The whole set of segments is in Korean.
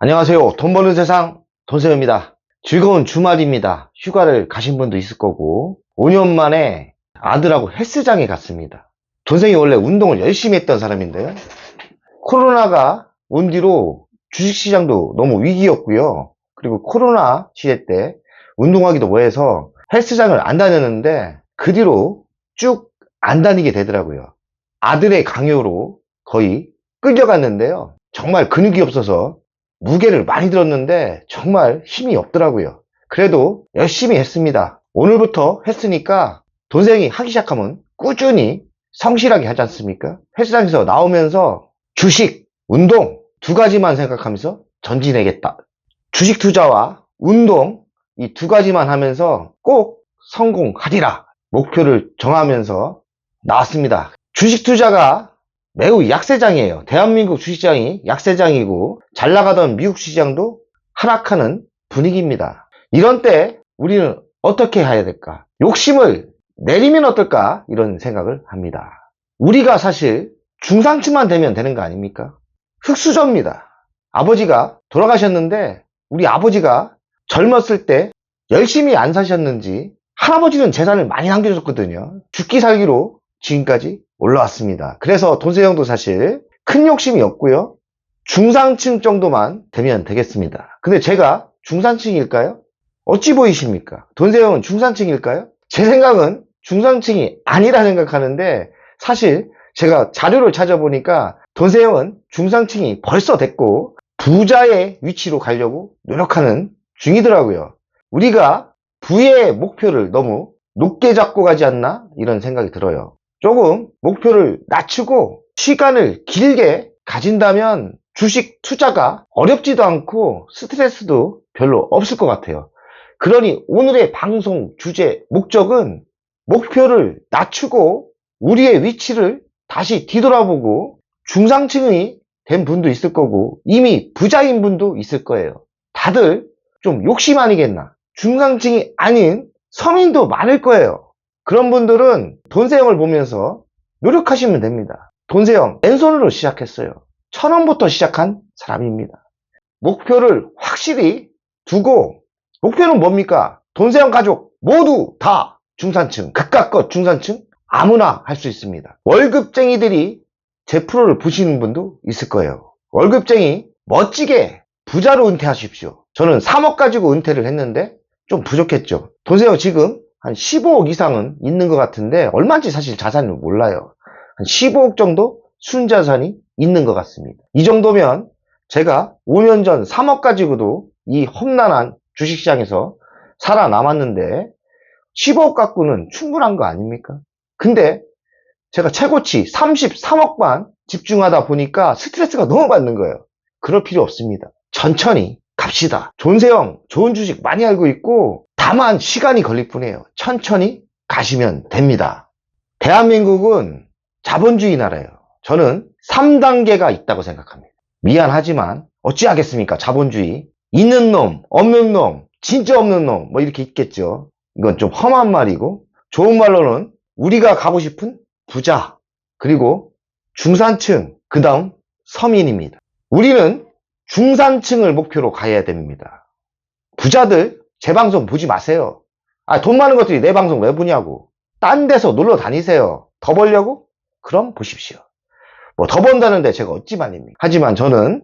안녕하세요. 돈 버는 세상 돈세입니다. 즐거운 주말입니다. 휴가를 가신 분도 있을 거고 5년 만에 아들하고 헬스장에 갔습니다. 돈생이 원래 운동을 열심히 했던 사람인데요. 코로나가 온 뒤로 주식시장도 너무 위기였고요. 그리고 코로나 시대 때 운동하기도 뭐해서 헬스장을 안 다녔는데 그 뒤로 쭉 안 다니게 되더라고요. 아들의 강요로 거의 끌려갔는데요. 정말 근육이 없어서 무게를 많이 들었는데 정말 힘이 없더라고요. 그래도 열심히 했습니다. 오늘부터 했으니까 돈생이 하기 시작하면 꾸준히 성실하게 하지 않습니까? 헬스장에서 나오면서 주식, 운동 두 가지만 생각하면서 전진해야겠다. 주식 투자와 운동 이 두 가지만 하면서 꼭 성공하리라 목표를 정하면서 나왔습니다. 주식 투자가 매우 약세장이에요. 대한민국 주식시장이 약세장이고 잘 나가던 미국 시장도 하락하는 분위기입니다. 이런 때 우리는 어떻게 해야 될까? 욕심을 내리면 어떨까? 이런 생각을 합니다. 우리가 사실 중상층만 되면 되는 거 아닙니까? 흑수저입니다. 아버지가 돌아가셨는데 우리 아버지가 젊었을 때 열심히 안 사셨는지 할아버지는 재산을 많이 남겨줬거든요. 죽기 살기로 지금까지 올라왔습니다. 그래서 돈세형도 사실 큰 욕심이 없고요. 중상층 정도만 되면 되겠습니다. 근데 제가 중산층일까요? 어찌 보이십니까? 돈세형은 중산층일까요? 제 생각은 중산층이 아니라 생각하는데 사실 제가 자료를 찾아보니까 돈세형은 중상층이 벌써 됐고 부자의 위치로 가려고 노력하는 중이더라고요. 우리가 부의 목표를 너무 높게 잡고 가지 않나? 이런 생각이 들어요. 조금 목표를 낮추고 시간을 길게 가진다면 주식 투자가 어렵지도 않고 스트레스도 별로 없을 것 같아요. 그러니 오늘의 방송 주제 목적은 목표를 낮추고 우리의 위치를 다시 뒤돌아보고 중상층이 된 분도 있을 거고 이미 부자인 분도 있을 거예요. 다들 좀 욕심 아니겠나? 중상층이 아닌 서민도 많을 거예요. 그런 분들은 돈세형을 보면서 노력하시면 됩니다. 돈세형 왼손으로 시작했어요. 천 원부터 시작한 사람입니다. 목표를 확실히 두고 목표는 뭡니까? 돈세형 가족 모두 다 중산층, 극각것 중산층 아무나 할 수 있습니다. 월급쟁이들이 제 프로를 보시는 분도 있을 거예요. 월급쟁이 멋지게 부자로 은퇴하십시오. 저는 3억 가지고 은퇴를 했는데 좀 부족했죠. 돈세형 지금 한 15억 이상은 있는 것 같은데 얼마인지 사실 자산을 몰라요. 한 15억 정도 순자산이 있는 것 같습니다. 이 정도면 제가 5년 전 3억 가지고도 이 험난한 주식시장에서 살아남았는데 15억 갖고는 충분한 거 아닙니까? 근데 제가 최고치 33억만 집중하다 보니까 스트레스가 너무 받는 거예요. 그럴 필요 없습니다. 천천히 갑시다. 존세형 좋은 주식 많이 알고 있고 다만 시간이 걸릴 뿐이에요. 천천히 가시면 됩니다. 대한민국은 자본주의 나라예요. 저는 3단계가 있다고 생각합니다. 미안하지만 어찌하겠습니까? 자본주의. 있는 놈, 없는 놈, 진짜 없는 놈, 뭐 이렇게 있겠죠. 이건 좀 험한 말이고, 좋은 말로는 우리가 가고 싶은 부자, 그리고 중산층, 그 다음 서민입니다. 우리는 중산층을 목표로 가야 됩니다. 부자들 제 방송 보지 마세요. 아, 돈 많은 것들이 내 방송 왜 보냐고. 딴 데서 놀러 다니세요. 더 벌려고? 그럼 보십시오. 뭐 더 번다는데 제가 어찌 말입니까? 하지만 저는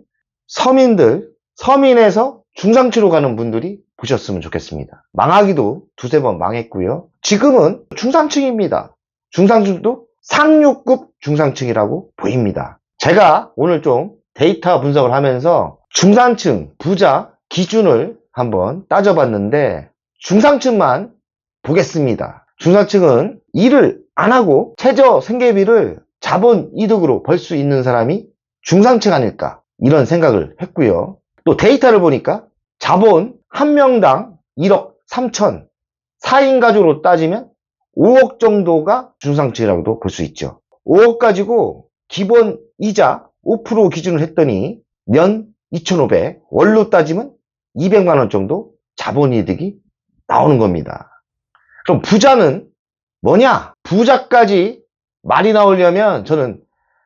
서민들, 서민에서 중상층으로 가는 분들이 보셨으면 좋겠습니다. 망하기도 두세 번 망했고요. 지금은 중산층입니다. 중상층도 상류급 중상층이라고 보입니다. 제가 오늘 좀 데이터 분석을 하면서 중산층, 부자 기준을 한번 따져봤는데 중상층만 보겠습니다. 중산층은 일을 안 하고 최저 생계비를 자본 이득으로 벌 수 있는 사람이 중상층 아닐까 이런 생각을 했고요. 또 데이터를 보니까 자본 한 명당 1억 3천 4인 가족으로 따지면 5억 정도가 중상층이라고도 볼 수 있죠. 5억 가지고 기본 이자 5% 기준을 했더니 년 2,500, 월로 따지면 200만 원 정도 자본이득이 나오는 겁니다. 그럼 부자는 뭐냐? 부자까지 말이 나오려면 저는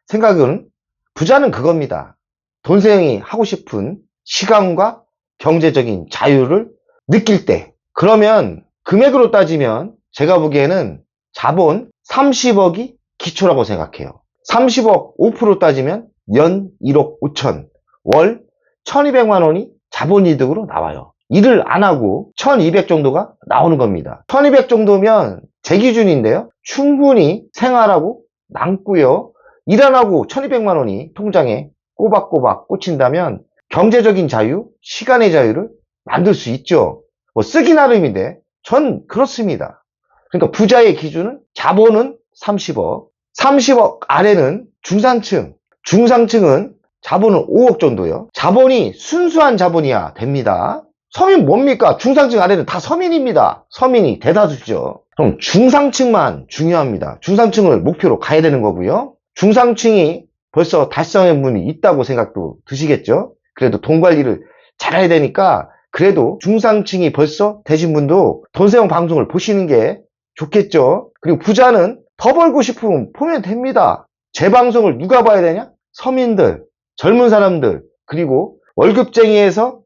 생각은 부자는 그겁니다. 돈세형이 하고 싶은 시간과 경제적인 자유를 느낄 때 그러면 금액으로 따지면 제가 보기에는 자본 30억이 기초라고 생각해요. 30억 5% 따지면 연 1억 5천, 월 1200만 원이 자본이득으로 나와요. 일을 안 하고 1200 정도가 나오는 겁니다. 1200 정도면 제 기준인데요. 충분히 생활하고 남고요. 일 안 하고 1200만 원이 통장에 꼬박꼬박 꽂힌다면 경제적인 자유, 시간의 자유를 만들 수 있죠. 뭐 쓰기 나름인데 전 그렇습니다. 그러니까 부자의 기준은 자본은 30억, 30억 아래는 중산층, 중상층은 자본은 5억 정도요. 자본이 순수한 자본이야 됩니다. 서민 뭡니까? 중상층 아래는 다 서민입니다. 서민이 대다수죠. 그럼 중상층만 중요합니다. 중상층을 목표로 가야 되는 거고요. 중상층이 벌써 달성의 문이 있다고 생각도 드시겠죠? 그래도 돈 관리를 잘해야 되니까 그래도 중상층이 벌써 되신 분도 돈세용 방송을 보시는 게 좋겠죠? 그리고 부자는 더 벌고 싶으면 보면 됩니다. 제 방송을 누가 봐야 되냐? 서민들, 젊은 사람들, 그리고 월급쟁이에서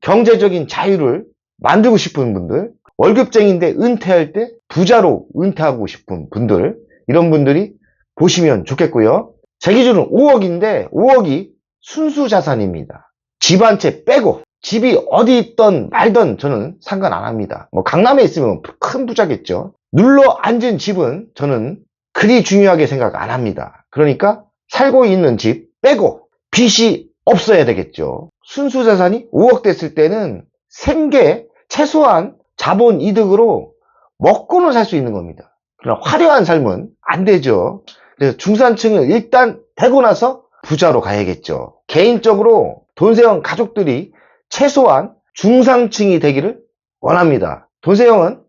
경제적인 자유를 만들고 싶은 분들, 월급쟁인데 은퇴할 때 부자로 은퇴하고 싶은 분들, 이런 분들이 보시면 좋겠고요. 제 기준은 5억인데 5억이 순수 자산입니다. 집 한 채 빼고 집이 어디 있던 말던 저는 상관 안 합니다. 뭐 강남에 있으면 큰 부자겠죠. 눌러 앉은 집은 저는 그리 중요하게 생각 안 합니다. 그러니까 살고 있는 집 빼고 빚이 없어야 되겠죠. 순수 자산이 5억 됐을 때는 생계 최소한 자본 이득으로 먹고는 살 수 있는 겁니다. 그러나 화려한 삶은 안 되죠. 그래서 중산층을 일단 되고 나서 부자로 가야겠죠. 개인적으로 돈세형 가족들이 최소한 중상층이 되기를 원합니다. 돈세형은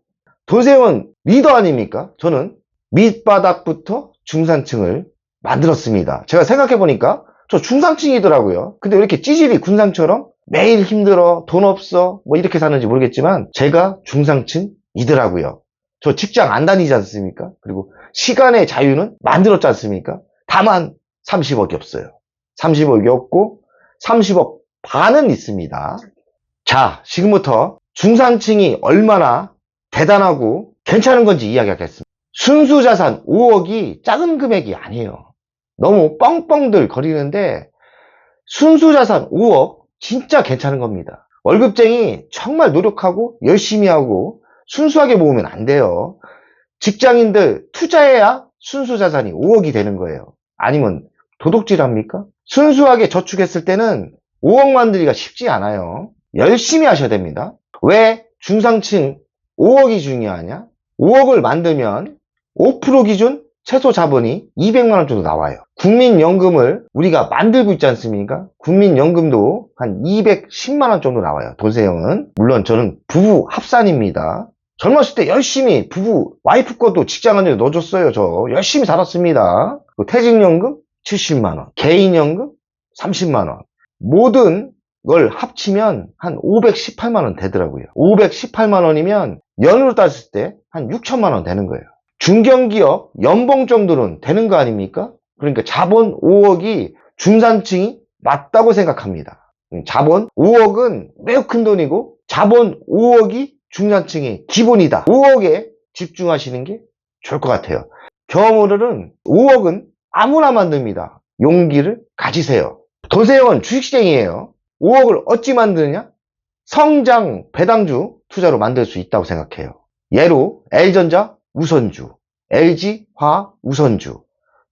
돈세형은 리더 아닙니까? 저는 밑바닥부터 중산층을 만들었습니다. 제가 생각해 보니까 저 중상층이더라고요. 근데 왜 이렇게 찌질이 군상처럼 매일 힘들어, 돈 없어, 뭐 이렇게 사는지 모르겠지만 제가 중상층이더라고요. 저 직장 안 다니지 않습니까? 그리고 시간의 자유는 만들었지 않습니까? 다만 30억이 없어요. 30억이 없고 30억 반은 있습니다. 자, 지금부터 중산층이 얼마나 대단하고 괜찮은 건지 이야기하겠습니다. 순수 자산 5억이 작은 금액이 아니에요. 너무 뻥뻥들 거리는데 순수 자산 5억 진짜 괜찮은 겁니다. 월급쟁이 정말 노력하고 열심히 하고 순수하게 모으면 안 돼요. 직장인들 투자해야 순수 자산이 5억이 되는 거예요. 아니면 도둑질 합니까? 순수하게 저축했을 때는 5억 만들기가 쉽지 않아요. 열심히 하셔야 됩니다. 왜 중상층 5억이 중요하냐? 5억을 만들면 5% 기준 최소 자본이 200만원 정도 나와요. 국민연금을 우리가 만들고 있지 않습니까? 국민연금도 한 210만원 정도 나와요. 도세형은. 물론 저는 부부 합산입니다. 젊었을 때 열심히 부부, 와이프 것도 직장 안에 넣어줬어요. 저 열심히 살았습니다. 퇴직연금 70만원, 개인연금 30만원. 모든 걸 합치면 한 518만원 되더라고요. 518만원이면 연으로 따졌을 때 한 6천만원 되는 거예요. 중견기업 연봉 정도는 되는 거 아닙니까? 그러니까 자본 5억이 중산층이 맞다고 생각합니다. 자본 5억은 매우 큰 돈이고 자본 5억이 중산층의 기본이다. 5억에 집중하시는 게 좋을 것 같아요. 경험으로는 5억은 아무나 만듭니다. 용기를 가지세요. 도세형은 주식시장이에요. 5억을 어찌 만드느냐? 성장 배당주 투자로 만들 수 있다고 생각해요. 예로 L전자 우선주, LG화학 우선주,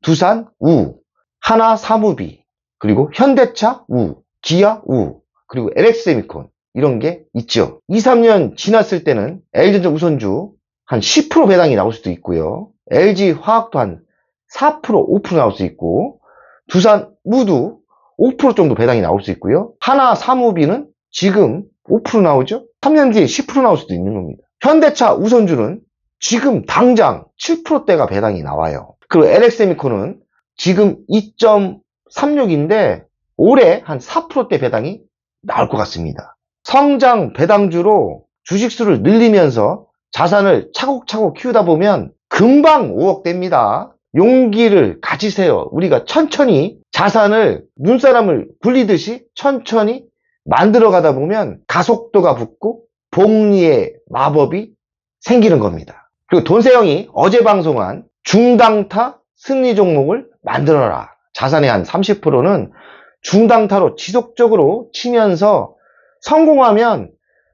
두산 우, 하나 사무비, 그리고 현대차 우, 기아 우, 그리고 LX세미콘 이런 게 있죠. 2, 3년 지났을 때는 L전자 우선주 한 10% 배당이 나올 수도 있고요. LG화학도 한 4%, 5% 나올 수 있고 두산 우도 5% 정도 배당이 나올 수 있고요. 하나 사무비는 지금 5% 나오죠? 3년 뒤에 10% 나올 수도 있는 겁니다. 현대차 우선주는 지금 당장 7%대가 배당이 나와요. 그리고 LX세미콘은 지금 2.36인데 올해 한 4%대 배당이 나올 것 같습니다. 성장 배당주로 주식수를 늘리면서 자산을 차곡차곡 키우다 보면 금방 5억 됩니다. 용기를 가지세요. 우리가 천천히 자산을 눈사람을 굴리듯이 천천히 만들어 가다 보면 가속도가 붙고 복리의 마법이 생기는 겁니다. 그리고 돈세영이 어제 방송한 중당타 승리 종목을 만들어라. 자산의 한 30%는 중당타로 지속적으로 치면서 성공하면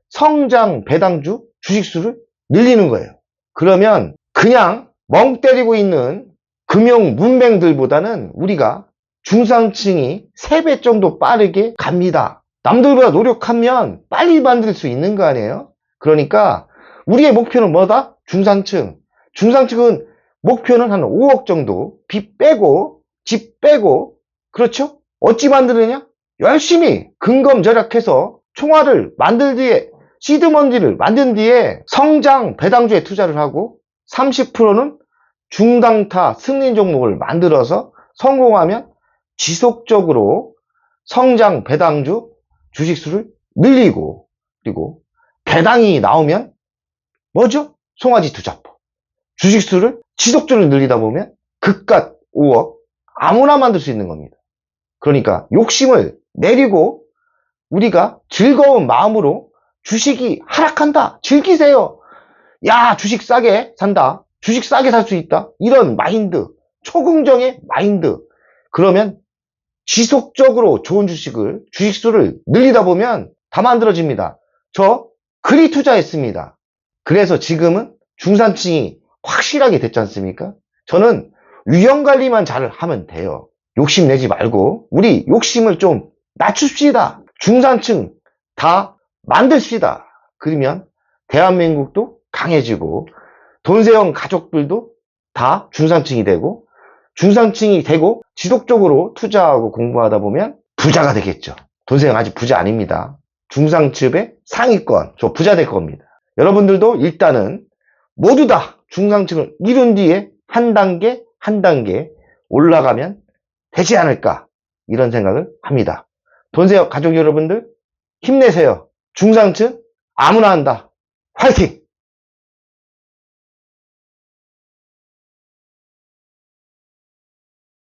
성장 배당주 주식수를 늘리는 거예요. 그러면 그냥 멍 때리고 있는 금융 문맹들보다는 우리가 중상층이 3배 정도 빠르게 갑니다. 남들보다 노력하면 빨리 만들 수 있는 거 아니에요? 그러니까 우리의 목표는 뭐다? 중상층. 중상층은 목표는 한 5억 정도 빚 빼고 집 빼고 그렇죠? 어찌 만드느냐? 열심히 근검 절약해서 총알을 만들 뒤에 시드먼디를 만든 뒤에 성장 배당주에 투자를 하고 30%는 중당타 승리 종목을 만들어서 성공하면 지속적으로 성장 배당주 주식수를 늘리고 그리고 배당이 나오면 뭐죠? 송아지 투자법. 주식 수를 지속적으로 늘리다 보면 그깟 5억 아무나 만들 수 있는 겁니다. 그러니까 욕심을 내리고 우리가 즐거운 마음으로 주식이 하락한다. 즐기세요. 야, 주식 싸게 산다. 주식 싸게 살 수 있다. 이런 마인드, 초긍정의 마인드. 그러면 지속적으로 좋은 주식을, 주식수를 늘리다 보면 다 만들어집니다. 저 그리 투자했습니다. 그래서 지금은 중산층이 확실하게 됐지 않습니까? 저는 위험 관리만 잘 하면 돼요. 욕심 내지 말고 우리 욕심을 좀 낮춥시다. 중산층 다 만듭시다. 그러면 대한민국도 강해지고 돈세형 가족들도 다 중산층이 되고 중산층이 되고 지속적으로 투자하고 공부하다 보면 부자가 되겠죠. 돈세형 아직 부자 아닙니다. 중상층의 상위권 저 부자 될 겁니다. 여러분들도 일단은 모두 다 중상층을 이룬 뒤에 한 단계 한 단계 올라가면 되지 않을까 이런 생각을 합니다. 돈세형 가족 여러분들 힘내세요. 중상층 아무나 한다. 화이팅!